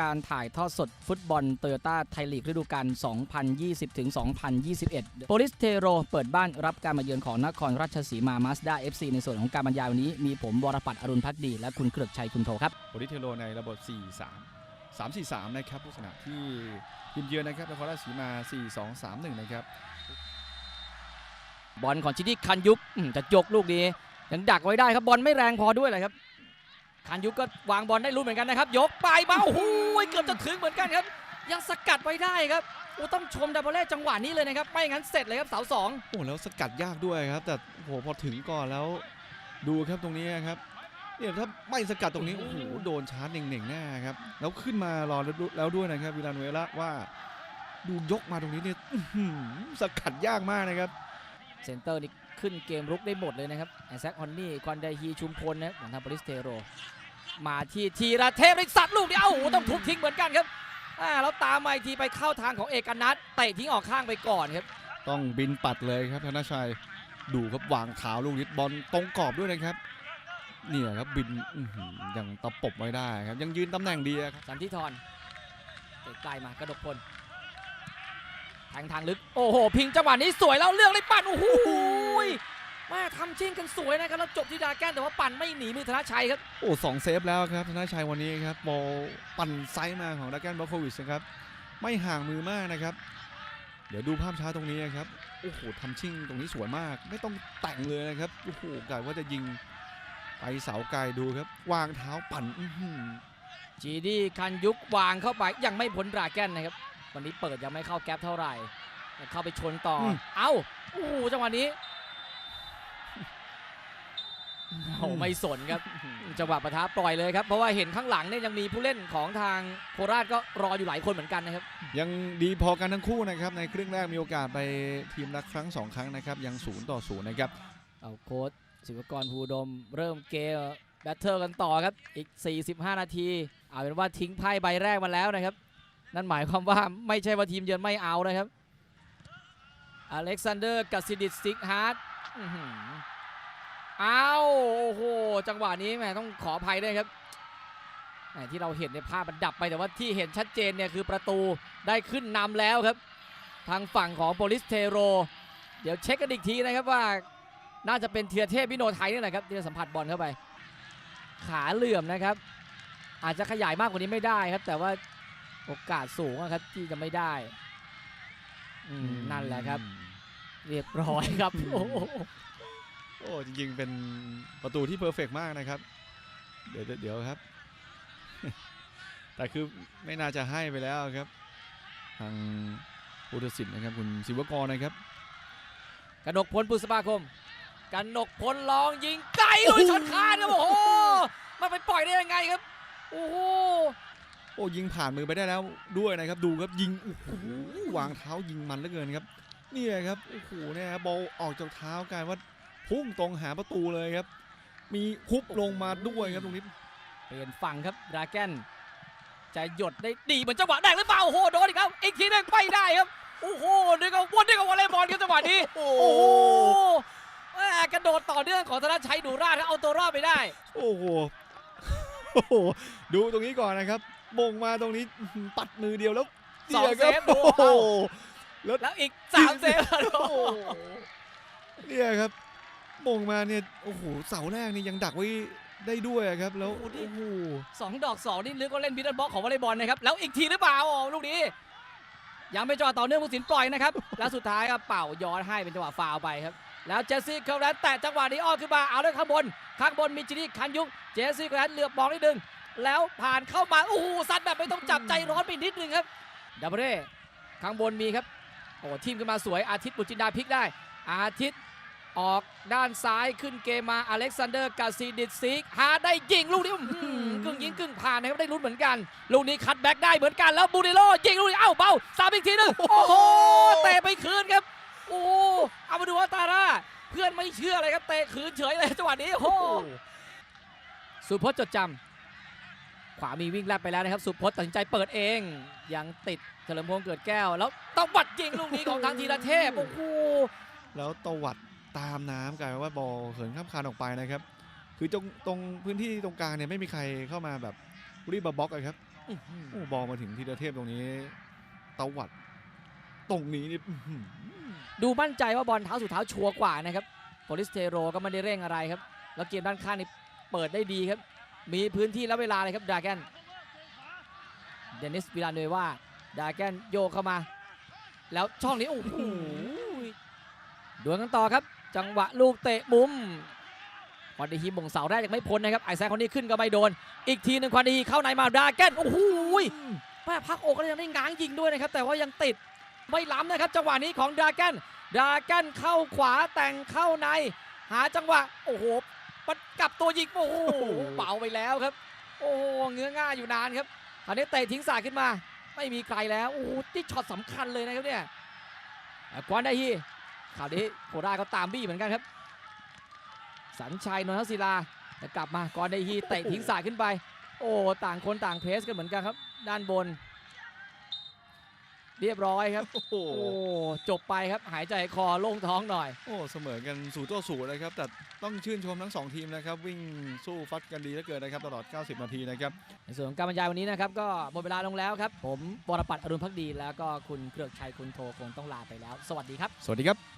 การถ่ายทอดสดฟุตบอลโตโยต้าไทยลีกฤดูกาล 2020ถึง2021 โปลิสเทโรเปิดบ้านรับการมาเยือนของนครราชสีมามาสด้า FC ในส่วนของการบรรยายวันนี้ มีผมวรปัตรอรุณพักดี และคุณเกริกชัยคุณโทครับ โปลิเทโรในระบบ 4 3 3 4 3 นะครับลักษณะที่ทีมเยือนนะครับนครราชสีมา 4 2 3 1 นะครับ บอลของชินิคันยุกอืมจะยกลูกนี้ยังดักไว้ได้ครับบอลไม่แรงพอด้วยเลยครับ คันยุกก็วางบอลได้รู้เหมือนกันนะครับ ยกไปมาโอ้โหเกือบจะถึงเหมือนกันครับ ยังสกัดไว้ได้ครับโอ้ต้องชมดับเบิลเล่จังหวะนี้เลยนะครับ ไม่งั้นเสร็จเลยครับเสาสองโอ้แล้วสกัดยากด้วยครับ แต่โหพอถึงก่อนแล้ว ดูครับตรงนี้ครับเนี่ยถ้าไม่สกัดตรงนี้โอ้โหโดนชาร์จเน่งๆแน่ครับแล้วขึ้นมารอแล้วด้วยนะครับวิลานเอล่าว่า ดูยกมาตรงนี้เนี่ยสกัดยากมากนะครับ เซนเตอร์นี่ขึ้นเกมรุกได้หมดเลยนะครับไอแซคฮอนนี่ควันไดฮีชุมพลนะครับของทางโปลิสเทโร มาที่ทีระเทพได้สัตว์ลูกนี้เอ้าโอ้โหต้องทุบทิ้งเหมือนกันครับอ่าแล้วตามมาอีกทีไปเข้าทางของเอกนัทเตะทิ้งออกข้างไปก่อนครับต้องบินปัดเลยครับธนชัยดูครับวางเท้าลูกนิดบอลตรงกรอบด้วยนะครับเนี่ยครับบินอื้อหือยังตะปบไว้ได้ครับยังยืนตำแหน่งดีครับสันทิธรเตะไกลมากระดกพล ทางทางลึก โอ้โห พิงจังหวะนี้สวยแล้วเลือกเลยปั่น โอ้โหยแม่ทำชิ่งกันสวยนะครับ แล้วจบที่ดาแกนแต่ว่าปั่นไม่หนีมือธนชัยครับ โอ้สองเซฟแล้วครับ ธนชัยวันนี้ครับบอลปั่นไซส์มาของดาแกนบอคโควิชนะครับ ไม่ห่างมือมากนะครับ เดี๋ยวดูภาพช้าตรงนี้นะครับ โอ้โหทำชิ่งตรงนี้สวยมาก ไม่ต้องแต่งเลยนะครับ โอ้โหกะว่าจะยิงไปเสาไกลดูครับ วางเท้าปั่นอื้อหือจีดีคันยุกวางเข้าไปยังไม่พ้นดราแกนนะครับ วันนี้เปิดยังไม่เข้าแก๊ปเท่าไหร่แต่เข้าไปชนต่ออเอ้าโอ้โหจังหวะนี้โอ้ไม่สนครับจังหวะประทะปล่อยเลยครับ เพราะว่าเห็นข้างหลังเนี่ยยังมีผู้เล่นของทางโคราชก็รออยู่หลายคนเหมือนกันนะครับ ยังดีพอกันทั้งคู่นะครับ ในครึ่งแรกมีโอกาสไปทีมละครั้งสองครั้งนะครับ ยังศูนย์ต่อศูนย์นะครับ เอาโค้ชศิวกรภูดม เริ่มเกมแบทเทิลกันต่อครับ อีก 45 นาที เอาเป็นว่าทิ้งไพ่ใบแรกมาแล้วนะครับ นั่นหมายความว่าไม่ใช่ว่าทีมเยือนไม่เอานะครับ อเล็กซานเดอร์กัสซิดิสซิกฮาร์ดอื้อหือเอาโอ้โห จังหวะนี้แหมต้องขออภัยด้วยครับที่เราเห็นในภาพมันดับไปแต่ว่าที่เห็นชัดเจนเนี่ยคือประตูได้ขึ้นนำแล้วครับ ทางฝั่งของโปลิสเทโร เดี๋ยวเช็คกันอีกทีนะครับว่า น่าจะเป็นเทียเทพวิโนไทยนี่แหละครับที่จะสัมผัสบอลเข้าไป ขาเหลื่อมนะครับ อาจจะขยายมากกว่านี้ไม่ได้ครับ แต่ว่า โอกาสสูงอะครับที่จะไม่ได้อืมนั่นแหละครับ เรียบร้อยครับ โอ้โหโอ้จริงๆเป็นประตูที่เพอร์เฟกต์มากนะครับ เดี๋ยวเดี๋ยวครับ แต่คือไม่น่าจะให้ไปแล้วครับ ทางพุทธศิลป์นะครับ คุณศิวกรนะครับกนกพลปุษภาคมกนกพลลองยิงไกลลุยช็อตคานครับโอ้โหมันไปปล่อยได้ยังไงครับโอ้โห โอ้ยิงผ่านมือไปได้แล้วด้วยนะครับดูครับยิงโอ้โหวางเท้ายิงมันเหลือเกินครับเนี่ยครับโอ้โหเนี่ยครับบอลออกจากเท้ากลายว่าพุ่งตรงหาประตูเลยครับ มีคุบลงมาด้วยครับตรงนี้เปลี่ยนฝั่งครับดราแกนจะหยดได้ดีเหมือนจังหวะแรกหรือเปล่าโอ้โหโดนอีกแล้วอีกทีหนึงไม่ได้ครับโอ้โหนี่ก็วนนี่ก็วอลเลย์บอลครับจังหวะนี้โอ้โอ้โหแม่กระโดดต่อเนื่องของธนชัยดูราชแล้วเอาตัวรอดไปได้ โอ้โหโอ้โหดูตรงนี้ก่อนนะครับ มงมาตรงนี้ปัดมือเดียวแล้วสองเซฟโอ้โหแล้วอีกสามเซฟโอ้โหเนี่ยครับมงมาเนี่ยโอ้โหเสาแรกนี่ยังดักไว้ได้ด้วยครับแล้วโอ้โหสองดอกสองนี่นึกว่าเล่นบิดเดิลบล็อกของวอลเลย์บอลนะครับแล้วอีกทีหรือเปล่าอ๋อลูกนี้ยังไม่จอต่อเนื่องผู้สินปล่อยนะครับแล้วสุดท้ายครับเป่าย้อนให้เป็นจังหวะฟาวไปครับแล้วเจสซี่เคลแรนแตะจังหวะนี้อ้อขึ้นมาเอาเลยข้างบนข้างบนมีจินี่คันยุกเจสซี่เคลแรนเหลือบมองนิดนึง แล้วผ่านเข้ามา โอ้โหซัดแบบไม่ต้องจับใจร้อนไปนิดนึงครับดับเบิลเร่ข้างบนมีครับ โอ้ทีมขึ้นมาสวยอาทิตย์บุจินดาพลิกได้ อาทิตย์ออกด้านซ้ายขึ้นเกมมาอเล็กซานเดอร์กาซีดิซิกหาได้ยิงลูกนี้กึ่งยิงกึ่งผ่านนะครับได้ลุ้นเหมือนกัน ลูกนี้คัดแบ็กได้เหมือนกันแล้วบูริโลยิงลูกนี้เอ้าเบาสามอีกทีหนึงโอ้โหเตะไปคืนครับ โอ้เอามาดูว่าตาร่าเพื่อนไม่เชื่อเลยครับเตะคืนเฉยเลยจังหวะนี้โอ้สุพจน์จดจำ ขวามีวิ่งแลบไปแล้วนะครับ สุพจน์ตัดสินใจเปิดเอง ยังติดเฉลิมพงษ์เกิดแก้ว แล้วตวัดยิงลูกนี้ของทางธีรเทพโอ้โหแล้วตวัดตามน้ำกลายเป็นว่าบอลเหินข้ามคานออกไปนะครับ คือตรงตรงพื้นที่ตรงกลางเนี่ยไม่มีใครเข้ามาแบบรีบมาบล็อกเลยครับอื้อหือโอ้บอลมาถึงธีรเทพตรงนี้ตวัดตรงนี้นี่อื้อหือดูมั่นใจว่าบอลเท้าสู่เท้าชัวร์กว่านะครับโปลิสเทโรก็ไม่ได้เร่งอะไรครับ แล้วเกมด้านข้างนี่เปิดได้ดีครับ มีพื้นที่และเวลาเลยครับดาแกนเดนิสวิลาเนว่าดาแกนโยกเข้ามา แล้วช่องนี้โอ้โหดวลกันต่อครับ จังหวะลูกเตะมุมควันดีฮีมงเสาแรกยังไม่พ้นนะครับไอแซคคนนี้ขึ้นก็ไม่โดน อีกทีหนึ่งควันดีฮีเข้าในมาดาแกนโอ้โหแม่พักอกแล้วยังได้ง้างยิงด้วยนะครับ แต่ว่ายังติดไม่ล้ำนะครับ จังหวะนี้ของดาแกนดาแกนเข้าขวาแต่งเข้าใน หาจังหวะโอ้โห มันกลับตัวยิงโอ้โหเป่าไปแล้วครับ โอ้โหเงื้อง่าอยู่นานครับคราวนี้เตะทิ้งสายขึ้นมา ไม่มีใครแล้วโอ้โหที่ช็อตสำคัญเลยนะครับเนี่ยอะกวานไดฮีข่าวนี้โคราชก็ตามบี้เหมือนกันครับ สัญชัยนนทศิลาจะกลับมากอนไดฮีเตะทิ้งสายขึ้นไป โอ้ต่างคนต่างเพรสกันเหมือนกันครับ ด้านบน เรียบร้อยครับ โอ้โห โอ้จบไปครับหายใจคอโล่งท้องหน่อย โอ้เสมอกันสู่ต่อสู่เลยครับ แต่ต้องชื่นชมทั้งสองทีมนะครับ วิ่งสู้ฟัดกันดีเหลือเกินนะครับ ตลอด 90 นาทีนะครับ ในส่วนของการบรรยายวันนี้นะครับ ก็หมดเวลาลงแล้วครับ ผมวรปัตรอรุณพักดี แล้วก็คุณเกลือกชัยคุณโทคงต้องลาไปแล้ว สวัสดีครับ สวัสดีครับ